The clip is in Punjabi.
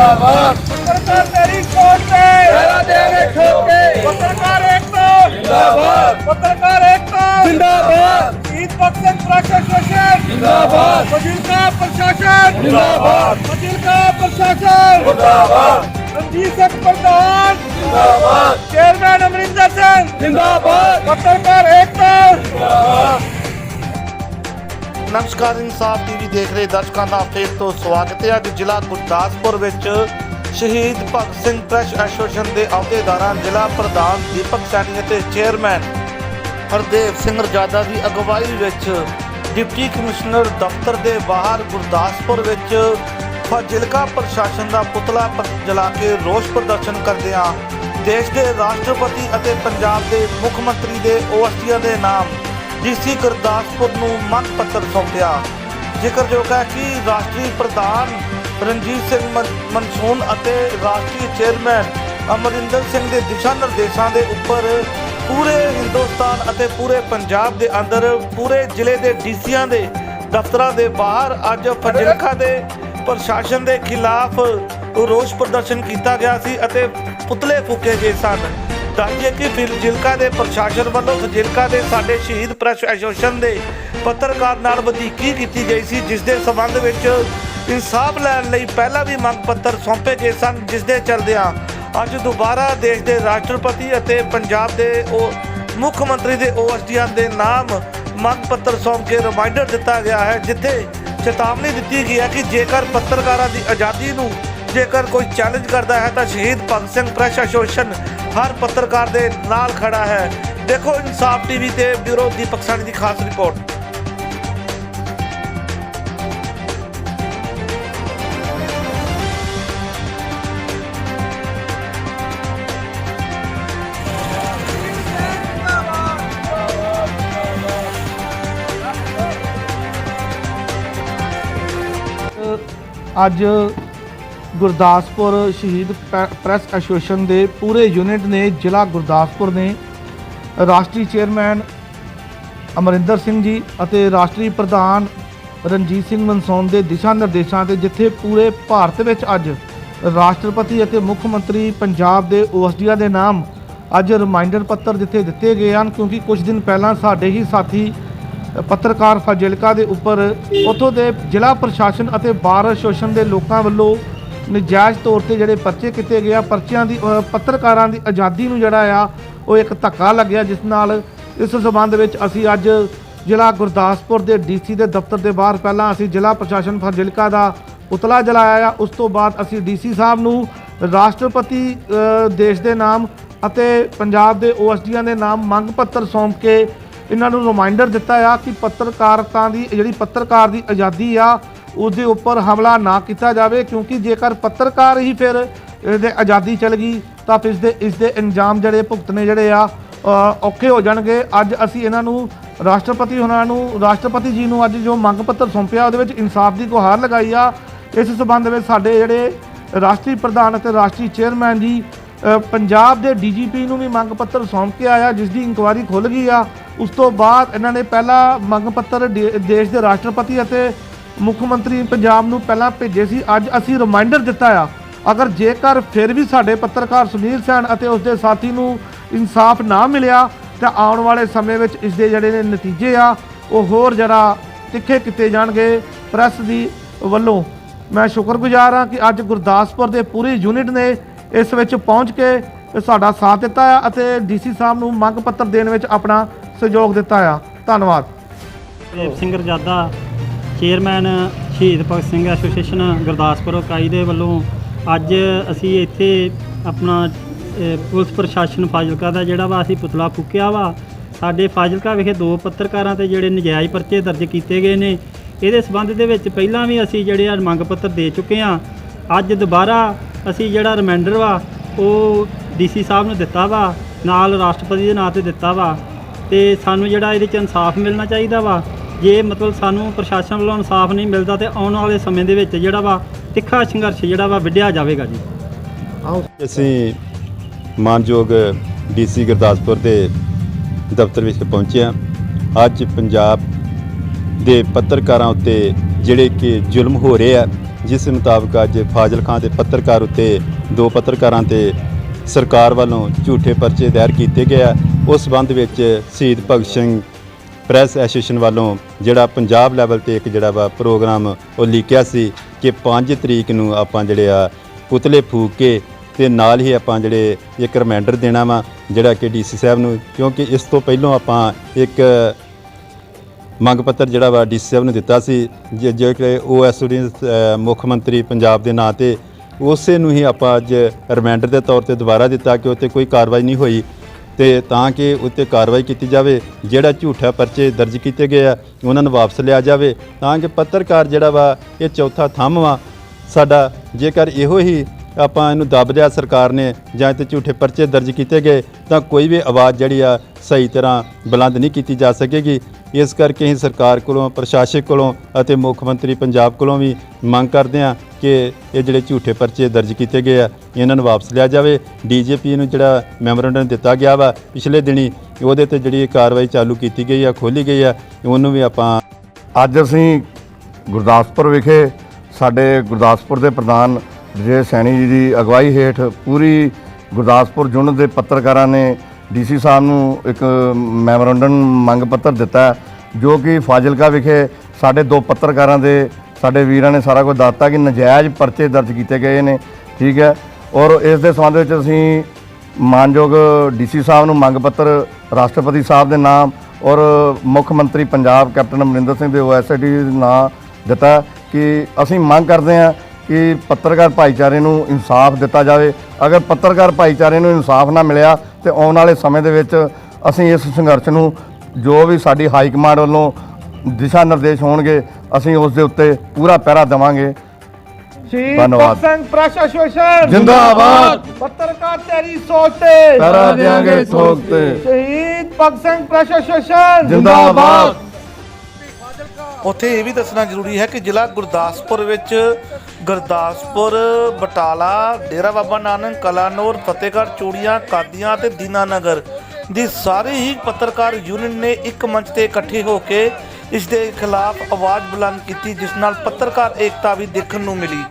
ਪੱਤਰਕਾਰ ਪੱਤਰਕਾਰ ਪ੍ਰਸ਼ਾਸਨ ਜਿੰਦਾਬਾਦ। ਫਜ਼ਿਲਕਾ ਪ੍ਰਸ਼ਾਸਨ। ਜਿੰਦਾਬਾਦ। ਫਜ਼ਿਲਕਾ ਪ੍ਰਸ਼ਾਸਨ। ਜਿੰਦਾਬਾਦ। ਰਣਜੀਤ ਸਿੰਘ ਪ੍ਰਧਾਨ। ਜਿੰਦਾਬਾਦ। ਚੇਅਰਮੈਨ ਅਮਰਿੰਦਰ ਸਿੰਘ। ਜਿੰਦਾਬਾਦ। ਪੱਤਰਕਾਰ ਨਮਸਕਾਰ ਇਨਸਾਫ ਟੀਵੀ ਦੇਖ ਰਹੇ ਦਰਸ਼ਕਾਂ ਦਾ ਫੇਰ ਤੋਂ ਸਵਾਗਤ ਹੈ ਅੱਜ ਜ਼ਿਲ੍ਹਾ ਗੁਰਦਾਸਪੁਰ ਵਿੱਚ ਸ਼ਹੀਦ ਭਗਤ ਸਿੰਘ ਪ੍ਰੈਸ ਐਸੋਸੀਏਸ਼ਨ ਦੇ ਅਹੁਦੇਦਾਰਾਂ, ਜ਼ਿਲ੍ਹਾ ਪ੍ਰਧਾਨ ਦੀਪਕ ਸੈਣੀ ਅਤੇ ਚੇਅਰਮੈਨ ਹਰਦੇਵ ਸਿੰਘ ਰਜਾਦਾ ਦੀ ਅਗਵਾਈ ਵਿੱਚ ਡਿਪਟੀ ਕਮਿਸ਼ਨਰ ਦਫ਼ਤਰ ਦੇ ਬਾਹਰ ਗੁਰਦਾਸਪੁਰ ਵਿੱਚ ਫਾਜ਼ਿਲਕਾ ਪ੍ਰਸ਼ਾਸਨ ਦਾ ਪੁਤਲਾ ਜਲਾ ਕੇ ਰੋਸ ਪ੍ਰਦਰਸ਼ਨ ਕਰਦਿਆਂ ਦੇਸ਼ ਦੇ ਰਾਸ਼ਟਰਪਤੀ ਅਤੇ ਪੰਜਾਬ ਦੇ ਮੁੱਖ ਮੰਤਰੀ ਦੇ ਓਐਸਡੀਆਂ ਦੇ ਨਾਮ ਡੀਸੀ ਗੁਰਦਾਸਪੁਰ ਨੂੰ ਮੰਗ ਪੱਤਰ ਸੌਂਪਿਆ ਜ਼ਿਕਰਯੋਗ ਹੈ ਕਿ ਰਾਸ਼ਟਰੀ ਪ੍ਰਧਾਨ ਰਣਜੀਤ ਸਿੰਘ ਮਨ- ਮਨਸੂਨ ਅਤੇ ਰਾਸ਼ਟਰੀ ਚੇਅਰਮੈਨ ਅਮਰਿੰਦਰ ਸਿੰਘ ਦੇ ਦਿਸ਼ਾ ਨਿਰਦੇਸ਼ਾਂ ਦੇ ਉੱਪਰ ਪੂਰੇ ਹਿੰਦੁਸਤਾਨ ਅਤੇ ਪੂਰੇ ਪੰਜਾਬ ਦੇ ਅੰਦਰ ਪੂਰੇ ਜ਼ਿਲ੍ਹੇ ਦੇ ਡੀਸੀਆਂ ਦੇ ਦਫ਼ਤਰਾਂ ਦੇ ਬਾਹਰ ਅੱਜ ਫਜ਼ਿਲਕਾ ਦੇ ਪ੍ਰਸ਼ਾਸਨ ਦੇ ਖਿਲਾਫ ਰੋਸ ਪ੍ਰਦਰਸ਼ਨ ਕੀਤਾ ਗਿਆ ਸੀ ਅਤੇ ਪੁਤਲੇ ਫੂਕੇ ਗਏ ਸਨ। ਦੱਸਈਏ ਕਿ ਫਜ਼ਿਲਕਾ ਦੇ ਪ੍ਰਸ਼ਾਸਨ ਵੱਲੋਂ ਫਜ਼ਿਲਕਾ ਦੇ ਸਾਡੇ ਸ਼ਹੀਦ ਪ੍ਰੈਸ ਐਸੋਸੀਏਸ਼ਨ ਦੇ ਪੱਤਰਕਾਰ ਨਾਲ ਵਧੀਕੀ ਕੀਤੀ ਗਈ ਸੀ, ਜਿਸ ਦੇ ਸਬੰਧ ਵਿੱਚ ਇਨਸਾਫ ਲੈਣ ਲਈ ਪਹਿਲਾਂ ਵੀ ਮੰਗ ਪੱਤਰ ਸੌਂਪੇ ਗਏ ਸਨ, ਜਿਸ ਦੇ ਚਲਦਿਆਂ ਅੱਜ ਦੁਬਾਰਾ ਦੇਸ਼ ਦੇ ਰਾਸ਼ਟਰਪਤੀ ਅਤੇ ਪੰਜਾਬ ਦੇ ਉਹ ਮੁੱਖ ਮੰਤਰੀ ਦੇ ਓਐਸਡੀਆਂ ਦੇ ਨਾਮ ਮੰਗ ਪੱਤਰ ਸੌਂਪ ਕੇ ਰਿਮਾਈਂਡਰ ਦਿੱਤਾ ਗਿਆ ਹੈ, ਜਿੱਥੇ ਚੇਤਾਵਨੀ ਦਿੱਤੀ ਗਈ ਹੈ ਕਿ ਜੇਕਰ ਪੱਤਰਕਾਰਾਂ ਦੀ ਆਜ਼ਾਦੀ ਨੂੰ ਜੇਕਰ ਕੋਈ ਚੈਲੰਜ ਕਰਦਾ ਹੈ ਤਾਂ ਸ਼ਹੀਦ ਭਗਤ ਸਿੰਘ ਪ੍ਰੈਸ ਐਸੋਸੀਏਸ਼ਨ ਹਰ ਪੱਤਰਕਾਰ ਦੇ ਨਾਲ ਖੜਾ ਹੈ। ਦੇਖੋ ਇਨਸਾਫ ਟੀਵੀ ਤੇ ਬਿਊਰੋ ਦੀਪਕ ਸਾਣੀ ਦੀ ਖਾਸ ਰਿਪੋਰਟ। ਅੱਜ ਗੁਰਦਾਸਪੁਰ ਸ਼ਹੀਦ ਪ੍ਰੈ- ਪ੍ਰੈਸ ਐਸੋਸੀਏਸ਼ਨ ਦੇ ਪੂਰੇ ਯੂਨਿਟ ਨੇ ਜ਼ਿਲ੍ਹਾ ਗੁਰਦਾਸਪੁਰ ਨੇ ਰਾਸ਼ਟਰੀ ਚੇਅਰਮੈਨ ਅਮਰਿੰਦਰ ਸਿੰਘ ਜੀ ਅਤੇ ਰਾਸ਼ਟਰੀ ਪ੍ਰਧਾਨ ਰਣਜੀਤ ਸਿੰਘ ਮਨਸੌਨ ਦੇ ਦਿਸ਼ਾ ਨਿਰਦੇਸ਼ਾਂ ਤੇ ਜਿੱਥੇ ਪੂਰੇ ਭਾਰਤ ਵਿੱਚ ਅੱਜ ਰਾਸ਼ਟਰਪਤੀ ਅਤੇ ਮੁੱਖ ਮੰਤਰੀ ਪੰਜਾਬ ਦੇ ਓਐਸਡੀਆ ਦੇ ਨਾਮ ਅੱਜ ਰਿਮਾਈਂਡਰ ਪੱਤਰ ਜਿੱਥੇ ਦਿੱਤੇ ਗਏ ਹਨ, ਕਿਉਂਕਿ ਕੁਝ ਦਿਨ ਪਹਿਲਾਂ ਸਾਡੇ ਹੀ ਸਾਥੀ ਪੱਤਰਕਾਰ ਫਾਜ਼ਿਲਕਾ ਦੇ ਉੱਪਰ ਉੱਥੋਂ ਦੇ ਜ਼ਿਲ੍ਹਾ ਪ੍ਰਸ਼ਾਸਨ ਅਤੇ ਬਾਰ ਐਸੋਸੀਏਸ਼ਨ ਦੇ ਲੋਕਾਂ ਵੱਲੋਂ ਨਜਾਇਜ਼ ਤੌਰ ਤੇ ਜਿਹੜੇ ਪਰਚੇ ਕੀਤੇ ਗਏ ਆ ਪਰਚਿਆਂ ਦੀ ਅ, ਪੱਤਰਕਾਰਾਂ ਦੀ ਆਜ਼ਾਦੀ ਨੂੰ ਜਿਹੜਾ ਆ ਉਹ ਇੱਕ ਧੱਕਾ ਲੱਗਿਆ ਜਿਸ ਨਾਲ ਇਸ ਸਬੰਧ ਵਿੱਚ ਅਸੀਂ ਅੱਜ ਜ਼ਿਲ੍ਹਾ ਗੁਰਦਾਸਪੁਰ ਦੇ ਡੀਸੀ ਦੇ ਦਫ਼ਤਰ ਦੇ ਬਾਹਰ ਪਹਿਲਾਂ ਅਸੀਂ ਜ਼ਿਲ੍ਹਾ ਪ੍ਰਸ਼ਾਸਨ ਫਾਜ਼ਿਲਕਾ ਦਾ ਪੁਤਲਾ ਜਲਾਇਆ ਆ। ਉਸ ਤੋਂ ਬਾਅਦ ਅਸੀਂ ਡੀਸੀ ਸਾਹਿਬ ਨੂੰ ਰਾਸ਼ਟਰਪਤੀ ਅ, ਦੇਸ਼ ਦੇ ਨਾਮ ਅਤੇ ਪੰਜਾਬ ਦੇ ਓਐਸਡੀਆਂ ਦੇ ਨਾਮ ਮੰਗ ਪੱਤਰ ਸੌਂਪ ਕੇ ਇਹਨਾਂ ਨੂੰ ਰਿਮਾਈਂਡਰ ਦਿੱਤਾ ਆ ਕਿ ਪੱਤਰਕਾਰਤਾ ਦੀ ਜਿਹੜੀ ਪੱਤਰਕਾਰ ਦੀ ਆਜ਼ਾਦੀ ਆ ਉਸ ਦੇ ਉੱਪਰ ਹਮਲਾ ਨਾ ਕੀਤਾ ਜਾਵੇ, ਕਿਉਂਕਿ ਜੇਕਰ ਪੱਤਰਕਾਰ ਹੀ ਫਿਰ ਇਹਦੇ ਆਜ਼ਾਦੀ ਚਲ ਗਈ, ਤਾਂ ਫਿਰ ਇਸ ਦੇ ਇਸ ਦੇ ਇੰਜਾਮ ਜਿਹੜੇ ਭੁਗਤਣੇ ਜਿਹੜੇ ਆ ਔਖੇ ਹੋ ਜਾਣਗੇ। ਅੱਜ ਅਸੀਂ ਇਹਨਾਂ ਨੂੰ ਰਾਸ਼ਟਰਪਤੀ ਉਹਨਾਂ ਨੂੰ, ਰਾਸ਼ਟਰਪਤੀ ਜੀ ਨੂੰ ਅੱਜ ਜੋ ਮੰਗ ਪੱਤਰ ਸੌਂਪਿਆ, ਉਹਦੇ ਵਿੱਚ ਇਨਸਾਫ ਦੀ ਗੁਹਾਰ ਲਗਾਈ ਆ। ਇਸ ਸਬੰਧ ਵਿੱਚ ਸਾਡੇ ਜਿਹੜੇ ਰਾਸ਼ਟਰੀ ਪ੍ਰਧਾਨ ਅਤੇ ਰਾਸ਼ਟਰੀ ਚੇਅਰਮੈਨ ਜੀ ਪੰਜਾਬ ਦੇ ਡੀਜੀਪੀ ਨੂੰ ਵੀ ਮੰਗ ਪੱਤਰ ਸੌਂਪ ਕੇ ਆਇਆ, ਜਿਸ ਦੀ ਇਨਕੁਆਇਰੀ ਖੁੱਲ ਗਈ ਆ। ਉਸ ਤੋਂ ਬਾਅਦ ਇਹਨਾਂ ਨੇ ਪਹਿਲਾ ਮੰਗ ਪੱਤਰ ਦੇ- ਦੇਸ਼ ਦੇ ਰਾਸ਼ਟਰਪਤੀ ਅਤੇ ਮੁੱਖ ਮੰਤਰੀ ਪੰਜਾਬ ਨੂੰ ਪਹਿਲਾਂ ਭੇਜੇ ਸੀ, ਅੱਜ ਅਸੀਂ ਰਿਮਾਈਂਡਰ ਦਿੱਤਾ ਆ। ਅਗਰ ਜੇਕਰ ਫਿਰ ਵੀ ਸਾਡੇ ਪੱਤਰਕਾਰ ਸੁਨੀਲ ਸੈਣ ਅਤੇ ਉਸ ਦੇ ਸਾਥੀ ਨੂੰ ਇਨਸਾਫ ਨਾ ਮਿਲਿਆ, ਤਾਂ ਆਉਣ ਵਾਲੇ ਸਮੇਂ ਵਿੱਚ ਇਸ ਦੇ ਜਿਹੜੇ ਨੇ ਨਤੀਜੇ ਆ, ਉਹ ਹੋਰ ਜਰਾ ਤਿੱਖੇ ਕੀਤੇ ਜਾਣਗੇ ਪ੍ਰੈਸ ਦੀ ਵੱਲੋਂ। ਮੈਂ ਸ਼ੁਕਰਗੁਜ਼ਾਰ ਹਾਂ ਕਿ ਅੱਜ ਗੁਰਦਾਸਪੁਰ ਦੇ ਪੂਰੀ ਯੂਨਿਟ ਨੇ ਇਸ ਵਿੱਚ ਪਹੁੰਚ ਕੇ ਸਾਡਾ ਸਾਥ ਦਿੱਤਾ ਆ ਅਤੇ ਡੀਸੀ ਸਾਹਿਬ ਨੂੰ ਮੰਗ ਪੱਤਰ ਦੇਣ ਵਿੱਚ ਆਪਣਾ ਸਹਿਯੋਗ ਦਿੱਤਾ ਆ। ਧੰਨਵਾਦ। ਦੇਵ ਸਿੰਘ ਰਜਾਦਾ ਚੇਅਰਮੈਨ ਸ਼ਹੀਦ ਭਗਤ ਸਿੰਘ ਐਸੋਸੀਏਸ਼ਨ ਗੁਰਦਾਸਪੁਰ ਇਕਾਈ ਦੇ ਵੱਲੋਂ ਅੱਜ ਅਸੀਂ ਇੱਥੇ ਆਪਣਾ ਅ, ਪੁਲਿਸ ਪ੍ਰਸ਼ਾਸਨ ਫਾਜ਼ਿਲਕਾ ਦਾ ਜਿਹੜਾ ਵਾ ਅਸੀਂ ਪੁਤਲਾ ਫੂਕਿਆ ਵਾ। ਸਾਡੇ ਫਾਜ਼ਿਲਕਾ ਵਿਖੇ ਦੋ ਪੱਤਰਕਾਰਾਂ ਤੇ ਜਿਹੜੇ ਨਜਾਇਜ਼ ਪਰਚੇ ਦਰਜ ਕੀਤੇ ਗਏ ਨੇ। ਇਹਦੇ ਸਬੰਧ ਦੇ ਵਿੱਚ ਪਹਿਲਾਂ ਵੀ ਅਸੀਂ ਜਿਹੜੇ ਆ ਮੰਗ ਪੱਤਰ ਦੇ ਚੁੱਕੇ ਆ ਅੱਜ ਦੁਬਾਰਾ ਅਸੀਂ ਜਿਹੜਾ ਰਿਮਾਈਂਡਰ ਵਾ ਉਹ ਡੀਸੀ ਸਾਹਿਬ ਨੂੰ ਦਿੱਤਾ ਵਾ ਨਾਲ ਰਾਸ਼ਟਰਪਤੀ ਦੇ ਨਾਂ ਤੇ ਦਿੱਤਾ ਵਾ। ਤੇ ਸਾਨੂੰ ਜਿਹੜਾ ਇਹਦੇ ਚ ਇਨਸਾਫ ਮਿਲਣਾ ਚਾਹੀਦਾ ਵਾ। ਜੇ ਮਤਲਬ ਸਾਨੂੰ ਪ੍ਰਸ਼ਾਸਨ ਵੱਲੋਂ ਇਨਸਾਫ ਨਹੀਂ ਮਿਲਦਾ ਤੇ ਆਉਣ ਵਾਲੇ ਸਮੇਂ ਦੇ ਵਿੱਚ ਜਿਹੜਾ ਵਾ ਤਿੱਖਾ ਸੰਘਰਸ਼ ਜਿਹੜਾ ਵਾ ਵਿੱਢਿਆ ਜਾਵੇਗਾ ਜੀ। ਅਸੀਂ ਮਾਨਯੋਗ ਡੀਸੀ ਗੁਰਦਾਸਪੁਰ ਦੇ ਦਫ਼ਤਰ ਵਿੱਚ ਪਹੁੰਚੇ ਹਾਂ। ਅੱਜ ਪੰਜਾਬ ਦੇ ਪੱਤਰਕਾਰਾਂ ਉੱਤੇ ਜਿਹੜੇ ਕਿ ਜ਼ੁਲਮ ਹੋ ਰਹੇ ਆ, ਜਿਸ ਮੁਤਾਬਕ ਅੱਜ ਫਾਜ਼ਿਲ ਖਾਂ ਦੇ ਪੱਤਰਕਾਰ ਉੱਤੇ ਦੋ ਪੱਤਰਕਾਰਾਂ ਤੇ ਸਰਕਾਰ ਵੱਲੋਂ ਝੂਠੇ ਪਰਚੇ ਦਾਇਰ ਕੀਤੇ ਗਏ ਆ। ਉਸ ਸੰਬੰਧ ਵਿੱਚ ਸ਼ਹੀਦ ਭਗਤ ਸਿੰਘ ਪ੍ਰੈਸ ਐਸੋਸੀਏਸ਼ਨ ਵੱਲੋਂ ਜਿਹੜਾ ਪੰਜਾਬ ਲੈਵਲ ਤੇ ਇੱਕ ਜਿਹੜਾ ਵਾ ਪ੍ਰੋਗਰਾਮ ਉਹ ਲਿਖਿਆ ਸੀ ਕਿ 5 ਤਰੀਕ ਨੂੰ ਆਪਾਂ ਜਿਹੜੇ ਆ ਪੁਤਲੇ ਫੂਕ ਕੇ ਤੇ ਨਾਲ ਹੀ ਆਪਾਂ ਜਿਹੜੇ ਇੱਕ ਰਿਮਾਈਂਡਰ ਦੇਣਾ ਵਾ, ਜਿਹੜਾ ਕਿ ਡੀਸੀ ਸਾਹਿਬ ਨੂੰ, ਕਿਉਂਕਿ ਇਸ ਤੋਂ ਪਹਿਲਾਂ ਆਪਾਂ ਇੱਕ ਮੰਗ ਪੱਤਰ ਜਿਹੜਾ ਵਾ ਡੀਸੀ ਸਾਹਿਬ ਨੂੰ ਦਿੱਤਾ ਸੀ, ਜੇ, ਜੋ ਕਿ ਓਐਸਡੀ ਮੁੱਖ ਮੰਤਰੀ ਪੰਜਾਬ ਦੇ ਨਾਂ ਤੇ, ਉਸੇ ਨੂੰ ਹੀ ਆਪਾਂ ਅੱਜ ਰਿਮਾਈਂਡਰ ਦੇ ਤੌਰ ਤੇ ਦੁਬਾਰਾ ਦਿੱਤਾ ਕਿ ਉੱਤੇ ਕੋਈ ਕਾਰਵਾਈ ਨਹੀਂ ਹੋਈ। ਤੇ ਤਾਂ ਕਿ ਉੱਤੇ ਕਾਰਵਾਈ ਕੀਤੀ ਜਾਵੇ, ਜਿਹੜਾ ਝੂਠਾ ਪਰਚੇ ਦਰਜ ਕੀਤੇ ਗਏ ਆ, ਉਹਨਾਂ ਨੂੰ ਵਾਪਸ ਲਿਆ ਜਾਵੇ। ਤਾਂ ਕਿ ਪੱਤਰਕਾਰ ਜਿਹੜਾ ਵਾ, ਇਹ ਚੌਥਾ ਥੰਮ ਵਾ। ਸਾਡਾ ਜੇਕਰ ਇਹੋ ਹੀ ਆਪਾਂ ਇਹਨੂੰ ਦੱਬ ਲਿਆ ਸਰਕਾਰ ਨੇ ਜਾਂ ਤੇ ਝੂਠੇ ਪਰਚੇ ਦਰਜ ਕੀਤੇ ਗਏ, ਤਾਂ ਕੋਈ ਵੀ ਆਵਾਜ਼ ਜਿਹੜੀ ਆ ਸਹੀ ਤਰ੍ਹਾਂ ਬੁਲੰਦ ਨਹੀਂ ਕੀਤੀ ਜਾ ਸਕੇਗੀ। ਇਸ ਕਰਕੇ ਹੀ ਸਰਕਾਰ ਕੋਲੋਂ, ਪ੍ਰਸ਼ਾਸਕ ਕੋਲੋਂ ਅਤੇ ਮੁੱਖ ਮੰਤਰੀ ਪੰਜਾਬ ਕੋਲੋਂ ਵੀ ਮੰਗ ਕਰਦੇ ਆ ਕਿ ਇਹ ਜਿਹੜੇ ਝੂਠੇ ਪਰਚੇ ਦਰਜ ਕੀਤੇ ਗਏ ਆ, ਇਹਨਾਂ ਨੂੰ ਵਾਪਸ ਲਿਆ ਜਾਵੇ। ਡੀਜੀਪੀ ਨੂੰ ਜਿਹੜਾ ਮੈਮੋਰੰਡਮ ਦਿੱਤਾ ਗਿਆ ਵਾ ਪਿਛਲੇ ਦਿਨੀ, ਉਹਦੇ ਤੇ ਜਿਹੜੀ ਕਾਰਵਾਈ ਚਾਲੂ ਕੀਤੀ ਗਈ ਆ, ਖੋਲੀ ਗਈ ਆ, ਉਹਨੂੰ ਵੀ ਆਪਾਂ ਅੱਜ ਅਸੀਂ ਗੁਰਦਾਸਪੁਰ ਵਿਖੇ ਸਾਡੇ ਗੁਰਦਾਸਪੁਰ ਦੇ ਪ੍ਰਧਾਨ ਵਿਜੇ ਸੈਣੀ ਜੀ ਦੀ ਅਗਵਾਈ ਹੇਠ ਪੂਰੀ ਗੁਰਦਾਸਪੁਰ ਯੂਨਿਟ ਦੇ ਪੱਤਰਕਾਰਾਂ ਨੇ ਡੀਸੀ ਸਾਹਿਬ ਨੂੰ ਇੱਕ ਮੈਮੋਰੰਡਮ ਮੰਗ ਪੱਤਰ ਦਿੱਤਾ ਜੋ ਕਿ ਫਾਜ਼ਿਲਕਾ ਵਿਖੇ ਸਾਡੇ ਦੋ ਪੱਤਰਕਾਰਾਂ ਦੇ, ਸਾਡੇ ਵੀਰਾਂ ਨੇ ਸਾਰਾ ਕੁਝ ਦੱਸਤਾ ਕਿ ਨਜਾਇਜ਼ ਪਰਚੇ ਦਰਜ ਕੀਤੇ ਗਏ ਨੇ, ਠੀਕ ਹੈ। ਔਰ ਇਸ ਦੇ ਸੰਬੰਧ ਵਿੱਚ ਅਸੀਂ ਮਾਨਯੋਗ ਡੀਸੀ ਸਾਹਿਬ ਨੂੰ ਮੰਗ ਪੱਤਰ, ਰਾਸ਼ਟਰਪਤੀ ਸਾਹਿਬ ਦੇ ਨਾਮ ਔਰ ਮੁੱਖ ਮੰਤਰੀ ਪੰਜਾਬ ਕੈਪਟਨ ਅਮਰਿੰਦਰ ਸਿੰਘ ਦੇ ਓਐਸਡੀ ਦੇ ਨਾਂ ਦਿੱਤਾ ਕਿ ਅਸੀਂ ਮੰਗ ਕਰਦੇ ਹਾਂ ਕਿ ਪੱਤਰਕਾਰ ਭਾਈਚਾਰੇ ਨੂੰ ਇਨਸਾਫ ਦਿੱਤਾ ਜਾਵੇ। ਅਗਰ ਪੱਤਰਕਾਰ ਭਾਈਚਾਰੇ ਨੂੰ ਇਨਸਾਫ ਨਾ ਮਿਲਿਆ ਤੇ ਆਉਣ ਵਾਲੇ ਸਮੇਂ ਦੇ ਵਿੱਚ ਅਸੀਂ ਇਸ ਸੰਘਰਸ਼ ਨੂੰ ਜੋ ਵੀ ਸਾਡੀ ਹਾਈ ਕਮਾਂਡ ਵੱਲੋਂ ਦਿਸ਼ਾ ਨਿਰਦੇਸ਼ ਹੋਣਗੇ ਅਸੀਂ ਉਸ ਦੇ ਉੱਤੇ ਪੂਰਾ ਪਹਿਰਾ ਦੇਵਾਂਗੇ। ਸ਼ਹੀਦ ਧੰਨਵਾਦ। Bhagat Singh press association. ਜਿੰਦਾਬਾਦ। ਪੱਤਰਕਾਰ ਤੇਰੀ ਸੋਚ ਤੇ। ਪਹਿਰਾ ਦਿਆਂਗੇ ਠੋਕ ਤੇ। ਸ਼ਹੀਦ ਭਗਤ ਸਿੰਘ ਪ੍ਰੈਸ ਐਸੋਸੀਏਸ਼ਨ। ਜਿੰਦਾਬਾਦ। ਉੱਥੇ ਇਹ ਵੀ ਦੱਸਣਾ ਜ਼ਰੂਰੀ ਹੈ ਕਿ ਜ਼ਿਲ੍ਹਾ ਗੁਰਦਾਸਪੁਰ ਵਿੱਚ ਗੁਰਦਾਸਪੁਰ, ਬਟਾਲਾ, ਡੇਰਾ ਬਾਬਾ ਨਾਨਕ, ਕਲਾਨੌਰ, ਫਤਿਹਗੜ੍ਹ, ਚੂੜੀਆਂ, ਕਾਦੀਆਂ ਤੇ ਦੀਨਾਨਗਰ ਦੀ ਸਾਰੇ ਹੀ ਪੱਤਰਕਾਰ ਯੂਨੀਅਨ ਨੇ ਇੱਕ ਮੰਚ ਤੇ ਇਕੱਠੇ ਹੋ ਕੇ ਇਸ ਦੇ ਖਿਲਾਫ ਆਵਾਜ਼ ਬੁਲੰਦ ਕੀਤੀ, ਜਿਸ ਨਾਲ ਪੱਤਰਕਾਰ ਏਕਤਾ ਵੀ ਦੇਖਣ ਨੂੰ ਮਿਲੀ।